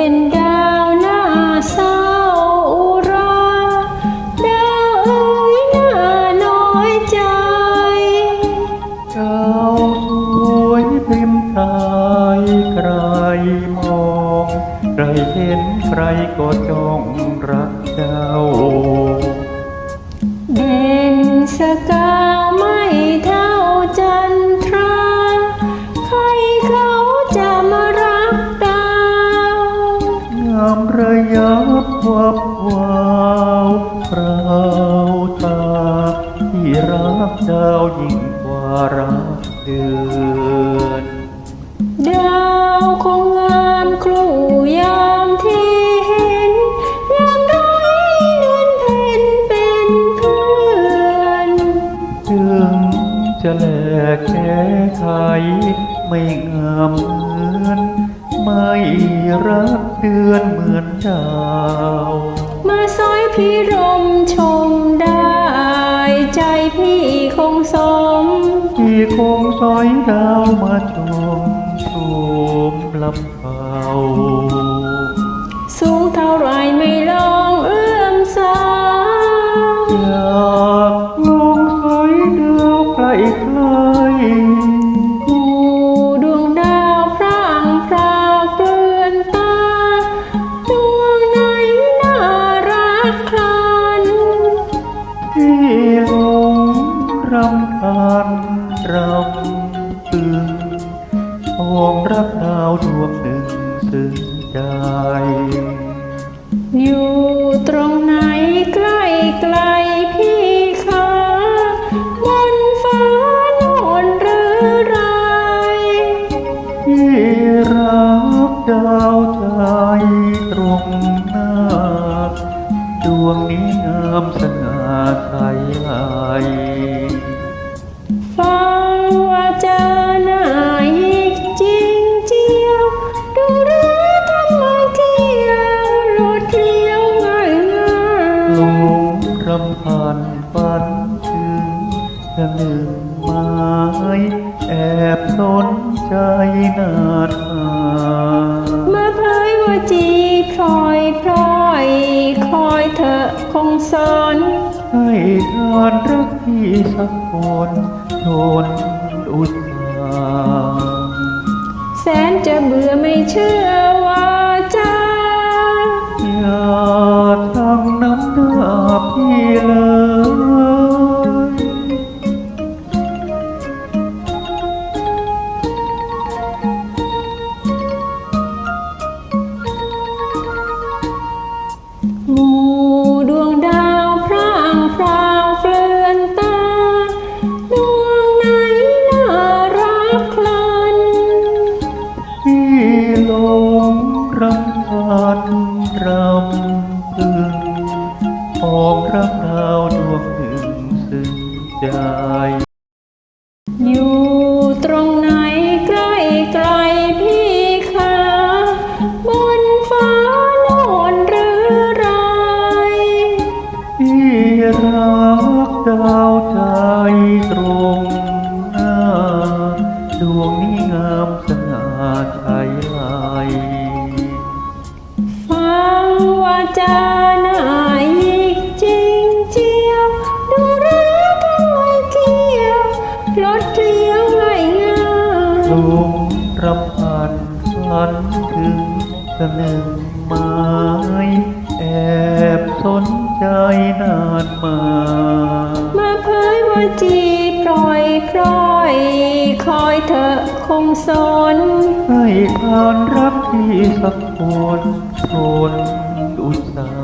เป็นดาวหน้าเศร้าอุรา ดาวเอ๋ยหน้าน้อยใจดาวสวยปริมตายใครมอง ใครเห็นใครก็จ้องรักดาวเด่นสกา บวับวาวพราวตาที่รักเจ้ายิ่งกว่ารักเดือนดาวคงงามครู่ยามที่เห็นยามร้อยเดือนเพ็ญเป็นเพื่อนถึงจะแลกแค่ไขไม่งามเหมือน ไม่รักเดือนเหมือนดาวมาซอยพี่รมชมได้ ใจพี่คงสม พี่คงซอยดาวมาชมชมลำเผาสูงเท่าไรไม่ลอง ที่หลงรำคาญรำตึงมองรักดาวดวงหนึ่งซึ้งใจอยู่ตรงไหนใกล้ไกลพี่คะบนฟ้าโน่นหรือไรที่รักดาวใจตรงหน้า ดวงนี้งามสง่า ไหลฟังว่าเจอหน้าอีกจริงเจียว ดูหรือทำไมเที่ยวหลุดเลี้ยวง่ายง่าลยงรำพันฝันถึงจะหนึ่งไม้แอบสนใจนานมามาเผยว่าจีพลอยพลอย คอยเธอคงสอน ให้ทานรักพี่สักคนทนอุตสาห์แสนจะเบื่อไม่เชื่อว่าจะอย่าทำน้ำหน้าพี่ รำพันรำพึงมองรักดาวดวงหนึ่งซึ้งใจ อยู่ตรงไหนใกล้ไกลพี่คะบนฟ้าโน่นหรือไรที่รักดาวใจตรงหน้า ดวงนี้งามสง่าใช้ไหลฟั สนึงไม้แอบสนใจนานมา มาเผยว่าจีปล่อยพลอย คอยเธอคงสนให้ทานรักที่สักคนทนอุตสา